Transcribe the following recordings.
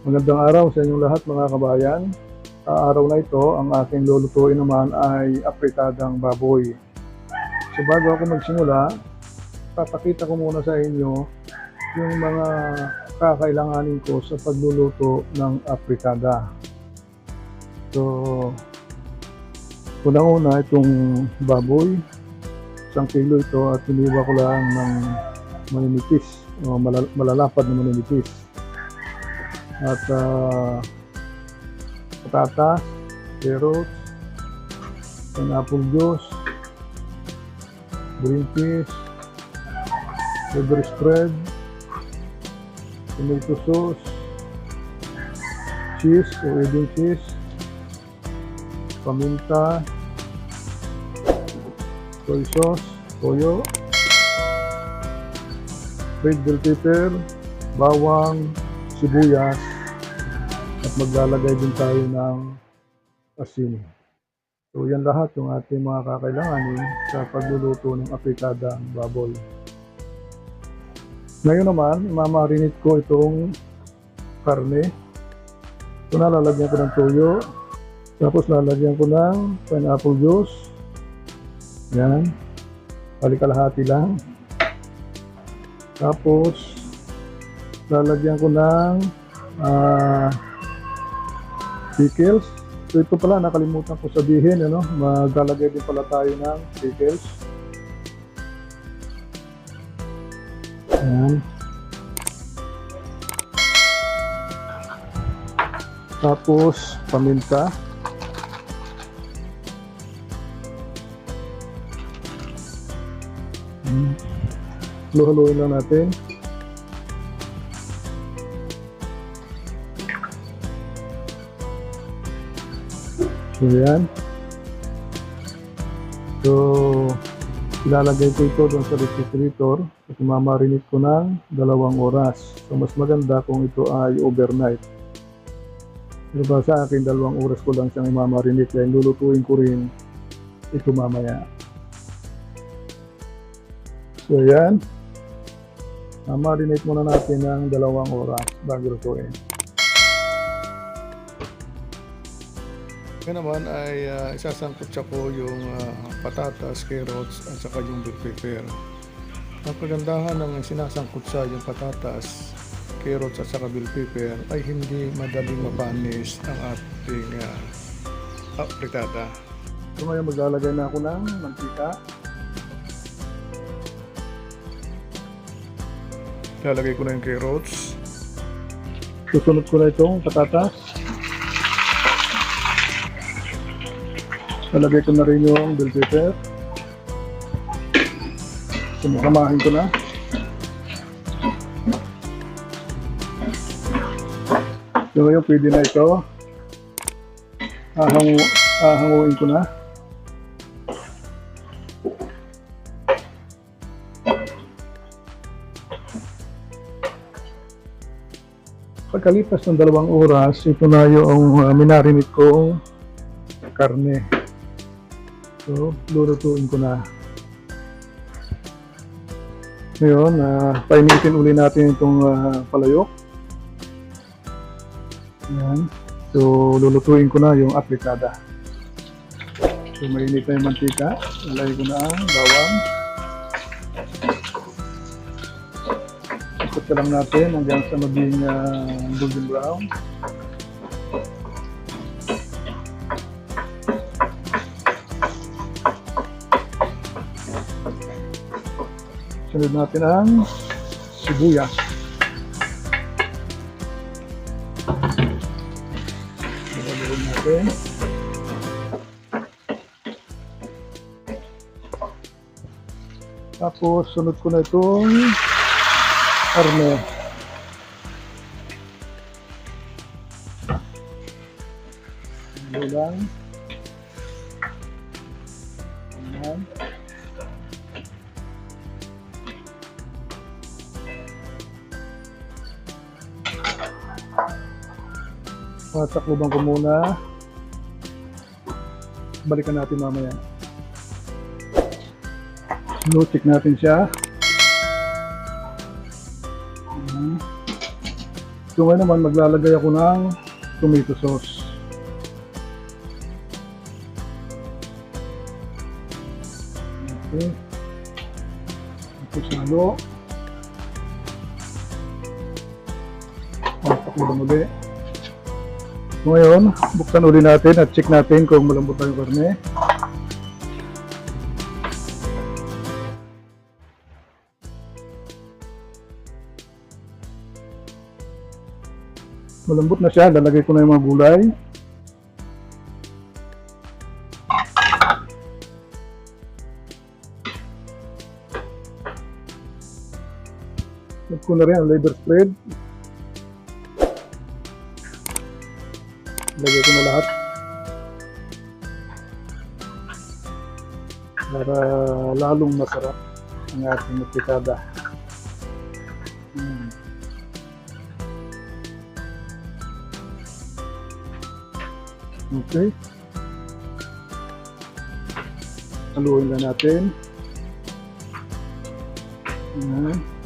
Magandang araw sa inyong lahat mga kabayan. Sa araw na ito, ang aking lulutuin naman ay apritadang baboy. So bago ako magsimula, papakita ko muna sa inyo yung mga kakailanganin ko sa pagluluto ng apritada. So, unang-una itong baboy, isang kilo ito at hiniwa ko lang ng maninipis, o malal- malalapad na maninipis. At ah, patatas, carrots, pineapple juice, green peas, liver spread, tomato sauce, cheese o eding cheese, paminta, soy sauce, toyo, red bell pepper, bawang, sibuyas, maglalagay din tayo ng asin. So yan lahat yung ating mga kakailanganin sa pagluluto ng apritada baboy. Ngayon naman, mamarinate ko itong karne. Ito na, lalagyan ko ng toyo. Tapos lalagyan ko ng pineapple juice. Yan. Palikalahati lang. Tapos, lalagyan ko ng ah, pickles. So ito pala, nakalimutan ko sabihin, ano, maglalagay din pala tayo ng pickles. Ayan. Tapos, paminta. Hmm. Halu-haluin lang natin. So, yan. So, ilalagay ko ito doon sa refrigerator at mamarinate ko ng dalawang oras. So, mas maganda kung ito ay overnight. Pero ba sa akin, dalawang oras ko lang siyang imamarinate kaya lulutuin ko rin ito mamaya. So, yan. Mamarinate muna natin ng dalawang oras bago lutuin. Ngayon naman ay uh, isasangkot siya ko yung ah, patatas, carrots at saka yung bell pepper. Ang kagandahan ng sinasangkot sa yung patatas, carrots at saka bell pepper ay hindi madaling mapanis ang ating uh, apritada. So ngayon maglalagay na ako ng mantika. Lalagay ko na yung carrots. Susunod ko na itong patatas. Lalagay ko na rin yung bell pepper. Sumasamahin ko na. So ngayon pwede na ito. Ahangu, ahanguin ko na. Pagkalipas ng dalawang oras, ito na yung uh, minarinate kong karne. So, lulutuin ko na. Ngayon, uh, painitin uli natin itong ah, palayok. Yan. So, lulutuin ko na yung aplikada. So, mainit na yung mantika. Lalagay ko na ang bawang. Ikot ka lang natin hanggang sa maging ah, golden brown. Sunod natin ang sibuyas. Ilagay natin. Tapos, sunod ko na itong karne. Ilagay lang. Tatakloban ko muna. Balikan natin mamaya. So, check natin siya. Ayan. So ngayon naman maglalagay ako ng tomato sauce. Okay. Ito Papakulang uli. Ngayon, buksan uli natin at check natin kung malambot na yung karne. Malambot na siya, lalagay ko na yung mga gulay. Add ko na rin ang liver spread. Lagay ko na lahat. Para lalong masarap ang ating pitada. Hmm. Okay. Haluin na natin. Ayan.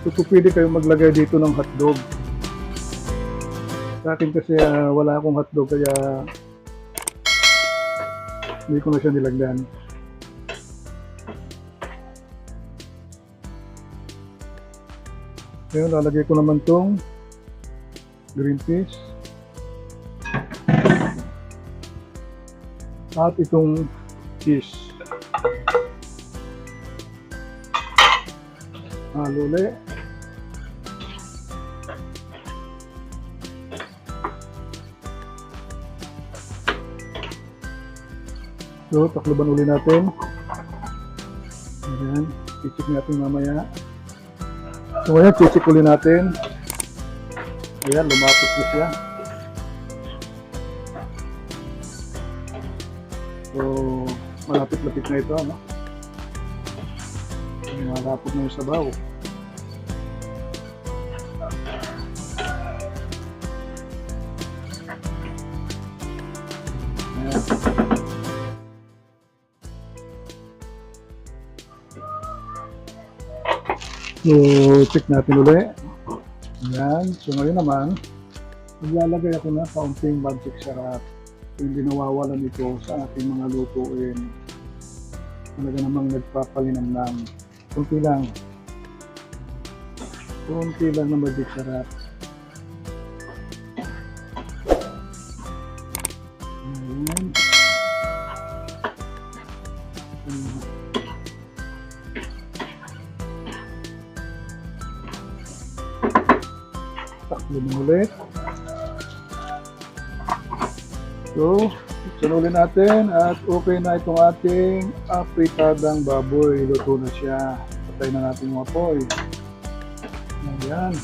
So, kung pwede kayong maglagay dito ng hotdog. Sa akin kasi ah, wala akong hotdog kaya hindi ko na siya nilagyan. Ngayon, lalagay ko naman tong green peas. At itong cheese. Halo ulit. So, takloban uli natin. Ayan, chichik natin mamaya. So, ngayon, chichik uli natin. Ayan, lumapot na siya. So, malapit-lapit na ito, ano? Malapot na yung sabaw. So, check natin uli. Ayan. So, ngayon naman, maglalagay ako ng kaunting magic sarap. Hindi nawawalan ito sa ating mga lutuin. Talaga namang nagpapalinamnam. Kunti lang. Kunti lang na magic sarap. Ayan. Ayan. Mo ulit. So, sunulin natin at okay na itong ating apritadang baboy. Luto na siya. Patay na natin yung apoy. Ayan.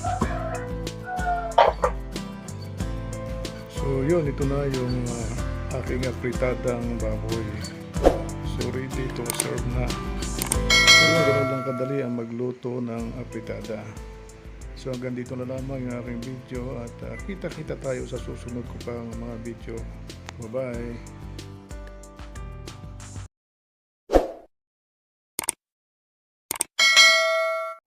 So yun, ito na yung ah, aking apritadang baboy. So ready to serve na. So ganun lang kadali ang magluto ng apritada. So hanggang dito na lamang yung aking video at ah, kita-kita tayo sa susunod ko pang mga video. Bye-bye!